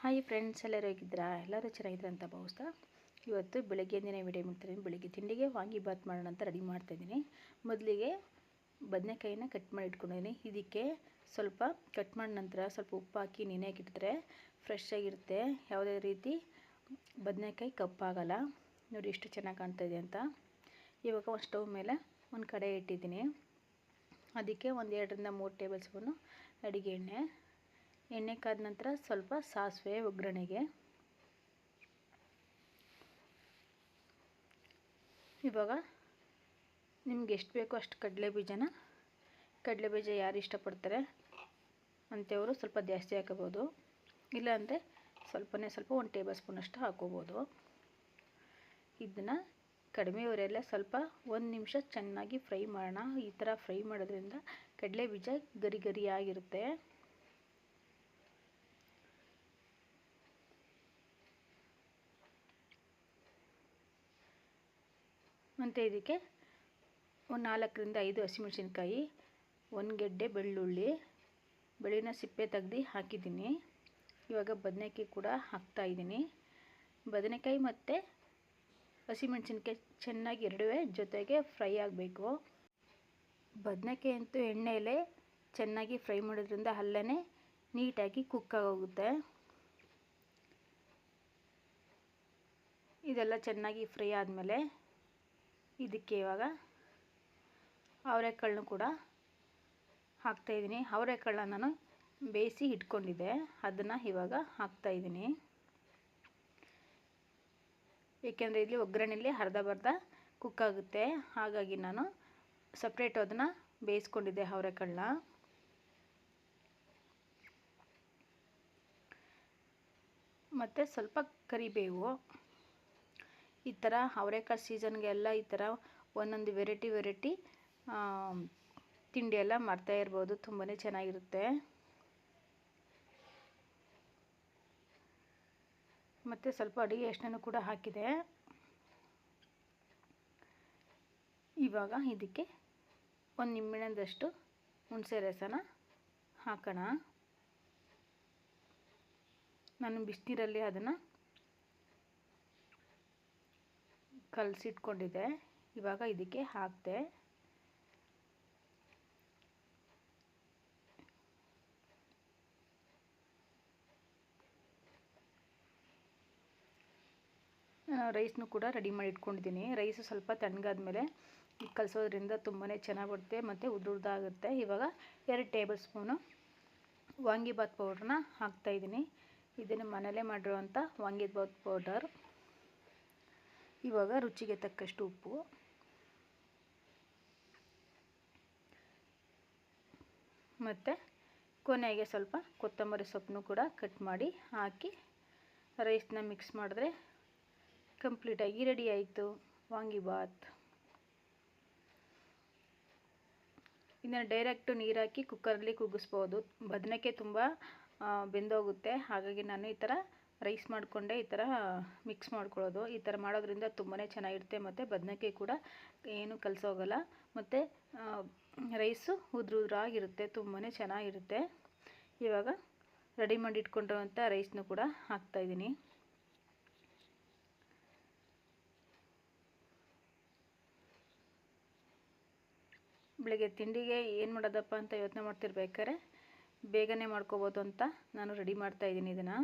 Hi friends ಎಲ್ಲರೂ ಹೇಗಿದ್ದೀರಾ? ಎಲ್ಲರೂ ಚೆನ್ನಾಗಿದ್ರೆ ಅಂತ ಭಾವಿಸ್ತಾ ಇವತ್ತು ಬೆಳಗ್ಗೆ ದಿನ ವಿಡಿಯೋ ಮಾಡ್ತಾಯಿದ್ದೀನಿ ಬೆಳಗ್ಗೆ ತಿಂಡಿಗೆ ವಾಂಗಿ ಬಾತ್ ಮಾಡೋಣ ಅಂತ ರೆಡಿ ಮಾಡ್ತಾಯಿದ್ದೀನಿ ಮೊದಲಿಗೆ ಬದನೆಕಾಯಿನ ಕಟ್ ಮಾಡಿ ಇಟ್ಕೊಂಡಿದ್ದೀನಿ. ಇದಕ್ಕೆ ಸ್ವಲ್ಪ ಕಟ್ ಮಾಡಿದ ನಂತರ ಸ್ವಲ್ಪ ಉಪ್ಪು ಹಾಕಿ ನೆನೆಯಾಗಿಟ್ಟಿದ್ರೆ ಫ್ರೆಶ್ ಆಗಿರುತ್ತೆ. ಯಾವುದೇ ರೀತಿ ಬದನೆಕಾಯಿ ಕಪ್ಪಾಗಲ್ಲ ನೋಡಿ ಎಷ್ಟು ಚೆನ್ನಾಗಿ ಕಾಣ್ತಾಯಿದೆ ಅಂತ. ಇವಾಗ ಒಂದು ಸ್ಟವ್ ಮೇಲೆ ಒಂದು ಕಡೆ ಇಟ್ಟಿದ್ದೀನಿ. ಅದಕ್ಕೆ ಒಂದು ಎರಡರಿಂದ ಮೂರು ಟೇಬಲ್ ಸ್ಪೂನು ಅಡುಗೆ ಎಣ್ಣೆ ಎಣ್ಣೆ ಕಾದ ನಂತರ ಸ್ವಲ್ಪ ಸಾಸಿವೆ, ಒಗ್ಗರಣೆಗೆ. ಇವಾಗ ನಿಮ್ಗೆ ಎಷ್ಟು ಬೇಕೋ ಅಷ್ಟು ಕಡಲೆ ಬೀಜನ, ಕಡಲೆ ಬೀಜ ಯಾರು ಇಷ್ಟಪಡ್ತಾರೆ ಅಂಥವರು ಸ್ವಲ್ಪ ಜಾಸ್ತಿ ಹಾಕೋಬೋದು. ಇಲ್ಲಾಂದರೆ ಸ್ವಲ್ಪನೇ ಸ್ವಲ್ಪ ಒಂದು ಟೇಬಲ್ ಸ್ಪೂನಷ್ಟು ಹಾಕೋಬೋದು. ಇದನ್ನು ಕಡಿಮೆ ಉರಿಯಲ್ಲೇ ಸ್ವಲ್ಪ ಒಂದು ನಿಮಿಷ ಚೆನ್ನಾಗಿ ಫ್ರೈ ಮಾಡೋಣ. ಈ ಥರ ಫ್ರೈ ಮಾಡೋದ್ರಿಂದ ಕಡಲೆ ಬೀಜ ಗರಿ ಗರಿಯಾಗಿರುತ್ತೆ. ಮತ್ತು ಇದಕ್ಕೆ ಒಂದು ನಾಲ್ಕರಿಂದ ಐದು ಹಸಿಮೆಣ್ಸಿನ್ಕಾಯಿ, ಒಂದು ಗೆಡ್ಡೆ ಬೆಳ್ಳುಳ್ಳಿ, ಬೆಳ್ಳಿನ ಸಿಪ್ಪೆ ತೆಗ್ದು ಹಾಕಿದ್ದೀನಿ. ಇವಾಗ ಬದನೆಕಾಯಿ ಕೂಡ ಹಾಕ್ತಾಯಿದ್ದೀನಿ ಬದನೆಕಾಯಿ ಮತ್ತು ಹಸಿಮೆಣ್ಸಿನ್ಕಾಯಿ ಚೆನ್ನಾಗಿ ಎರಡುವೆ ಜೊತೆಗೆ ಫ್ರೈ ಆಗಬೇಕು. ಬದನೆಕಾಯಿ ಅಂತೂ ಎಣ್ಣೆಯಲ್ಲೇ ಚೆನ್ನಾಗಿ ಫ್ರೈ ಮಾಡೋದ್ರಿಂದ ಅಲ್ಲೇ ನೀಟಾಗಿ ಕುಕ್ಕಾಗೋಗುತ್ತೆ ಇದೆಲ್ಲ ಚೆನ್ನಾಗಿ ಫ್ರೈ ಆದಮೇಲೆ ಇದಕ್ಕೆ ಇವಾಗ ಅವರೆಕಾಳನ್ನು ಕೂಡ ಹಾಕ್ತಾಯಿದ್ದೀನಿ ಅವರೆಕಾಳನ್ನ ನಾನು ಬೇಯಿಸಿ ಇಟ್ಕೊಂಡಿದ್ದೆ. ಅದನ್ನು ಇವಾಗ ಹಾಕ್ತಾಯಿದ್ದೀನಿ ಏಕೆಂದರೆ ಇಲ್ಲಿ ಒಗ್ಗರಣೆಯಲ್ಲಿ ಅರ್ಧ ಬರ್ಧ ಕುಕ್ಕಾಗುತ್ತೆ ಹಾಗಾಗಿ ನಾನು ಸಪ್ರೇಟು ಅದನ್ನು ಬೇಯಿಸ್ಕೊಂಡಿದ್ದೆ ಅವರೆಕಾಳನ್ನ. ಮತ್ತು ಸ್ವಲ್ಪ ಕರಿಬೇವು. ಈ ಥರ ಅವರೆಕಾಳು ಸೀಸನ್ಗೆಲ್ಲ ಈ ಥರ ಒಂದೊಂದು ವೆರೈಟಿ ವೆರೈಟಿ ತಿಂಡಿ ಎಲ್ಲ ಮಾಡ್ತಾ ಇರ್ಬೋದು. ತುಂಬಾ ಚೆನ್ನಾಗಿರುತ್ತೆ. ಮತ್ತು ಸ್ವಲ್ಪ ಅಡುಗೆ ಎಷ್ಟನ್ನು ಕೂಡ ಹಾಕಿದೆ. ಇವಾಗ ಇದಕ್ಕೆ ಒಂದು ನಿಮ್ಮಿಣದಷ್ಟು ಹುಣಸೆ ರಸನ ಹಾಕೋಣ. ನಾನು ಬಿಸಿನೀರಲ್ಲಿ ಅದನ್ನು ಕಲಸಿಟ್ಕೊಂಡಿದ್ದೆ ಇವಾಗ ಇದಕ್ಕೆ ಹಾಕಿದೆ. ರೈಸ್ನು ಕೂಡ ರೆಡಿ ಮಾಡಿ ಇಟ್ಕೊಂಡಿದ್ದೀನಿ. ರೈಸು ಸ್ವಲ್ಪ ತಣ್ಣಗಾದ್ಮೇಲೆ ಕಲಸೋದ್ರಿಂದ ತುಂಬಾ ಚೆನ್ನಾಗಿ ಬರುತ್ತೆ ಮತ್ತು ಉದ್ದ ಆಗುತ್ತೆ ಇವಾಗ ಎರಡು ಟೇಬಲ್ ಸ್ಪೂನು ವಾಂಗಿಬಾತ್ ಪೌಡ್ರನ್ನ ಹಾಕ್ತಾಯಿದ್ದೀನಿ ಇದನ್ನು ಮನೆಯಲ್ಲೇ ಮಾಡಿರುವಂಥ ವಾಂಗಿಬಾತ್ ಪೌಡರ್ ಇವಾಗ ರುಚಿಗೆ ತಕ್ಕಷ್ಟು ಉಪ್ಪು. ಮತ್ತು ಕೊನೆಗೆ ಸ್ವಲ್ಪ ಕೊತ್ತಂಬರಿ ಸೊಪ್ಪನ್ನು ಕೂಡ ಕಟ್ ಮಾಡಿ ಹಾಕಿ ರೈಸ್ನ ಮಿಕ್ಸ್ ಮಾಡಿದ್ರೆ ಕಂಪ್ಲೀಟಾಗಿ ರೆಡಿ ಆಯಿತು. ವಾಂಗಿಬಾತ್ ಇದನ್ನು ಡೈರೆಕ್ಟು ನೀರಾಕಿ ಕುಕ್ಕರಲ್ಲಿ ಕುಗ್ಗಿಸ್ಬೋದು. ಬದನೆಕಾಯಿ ತುಂಬ ಬೆಂದೋಗುತ್ತೆ. ಹಾಗಾಗಿ ನಾನು ಈ ಥರ ರೈಸ್ ಮಾಡಿಕೊಂಡೆ ಈ ಥರ ಮಿಕ್ಸ್ ಮಾಡ್ಕೊಳ್ಳೋದು. ಈ ಥರ ಮಾಡೋದ್ರಿಂದ ತುಂಬಾ ಚೆನ್ನಾಗಿರುತ್ತೆ ಮತ್ತು ಬದನೆಕಾಯಿ ಕೂಡ ಏನು ಕಲಸೋಗಲ್ಲ ಮತ್ತು ರೈಸು ಉದ್ರ ಉದ್ರಾಗಿರುತ್ತೆ ತುಂಬಾ ಚೆನ್ನಾಗಿರುತ್ತೆ. ಇವಾಗ ರೆಡಿ ಮಾಡಿ ಇಟ್ಕೊಂಡಿರುವಂಥ ರೈಸ್ನೂ ಕೂಡ ಹಾಕ್ತಾಯಿದ್ದೀನಿ ಬೆಳಗ್ಗೆ ತಿಂಡಿಗೆ ಏನು ಮಾಡೋದಪ್ಪ ಅಂತ ಯೋಚನೆ ಮಾಡ್ತಿರ್ಬೇಕಾರೆ ಬೇಗನೆ ಮಾಡ್ಕೋಬೋದು ಅಂತ ನಾನು ರೆಡಿ ಮಾಡ್ತಾಯಿದ್ದೀನಿ ಇದನ್ನು.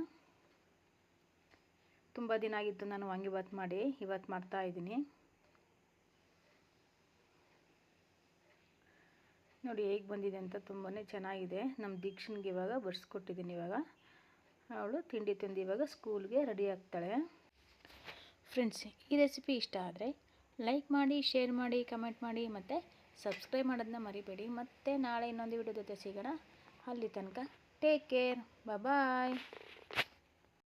ತುಂಬ ದಿನ ಆಗಿತ್ತು ನಾನು ವಾಂಗಿಬಾತ್ ಮಾಡಿ ಇವತ್ತು ಮಾಡ್ತಾ ಇದ್ದೀನಿ. ನೋಡಿ ಹೇಗೆ ಬಂದಿದೆ ಅಂತ ತುಂಬಾ ಚೆನ್ನಾಗಿದೆ. ನಮ್ಮ ದೀಕ್ಷನ್ಗೆ ಇವಾಗ ಬಡಿಸ್ಕೊಟ್ಟಿದ್ದೀನಿ ಇವಾಗ. ಅವಳು ತಿಂಡಿ ತಿಂದು ಇವಾಗ ಸ್ಕೂಲ್ಗೆ ರೆಡಿ ಆಗ್ತಾಳೆ. ಫ್ರೆಂಡ್ಸ್, ಈ ರೆಸಿಪಿ ಇಷ್ಟ ಆದರೆ ಲೈಕ್ ಮಾಡಿ, ಶೇರ್ ಮಾಡಿ, ಕಮೆಂಟ್ ಮಾಡಿ ಮತ್ತು ಸಬ್ಸ್ಕ್ರೈಬ್ ಮಾಡೋದನ್ನ ಮರಿಬೇಡಿ. ಮತ್ತು ನಾಳೆ ಇನ್ನೊಂದು ವಿಡಿಯೋ ಜೊತೆ ಸಿಗೋಣ. ಅಲ್ಲಿ ತನಕ ಟೇಕ್ ಕೇರ್. ಬಾಯ್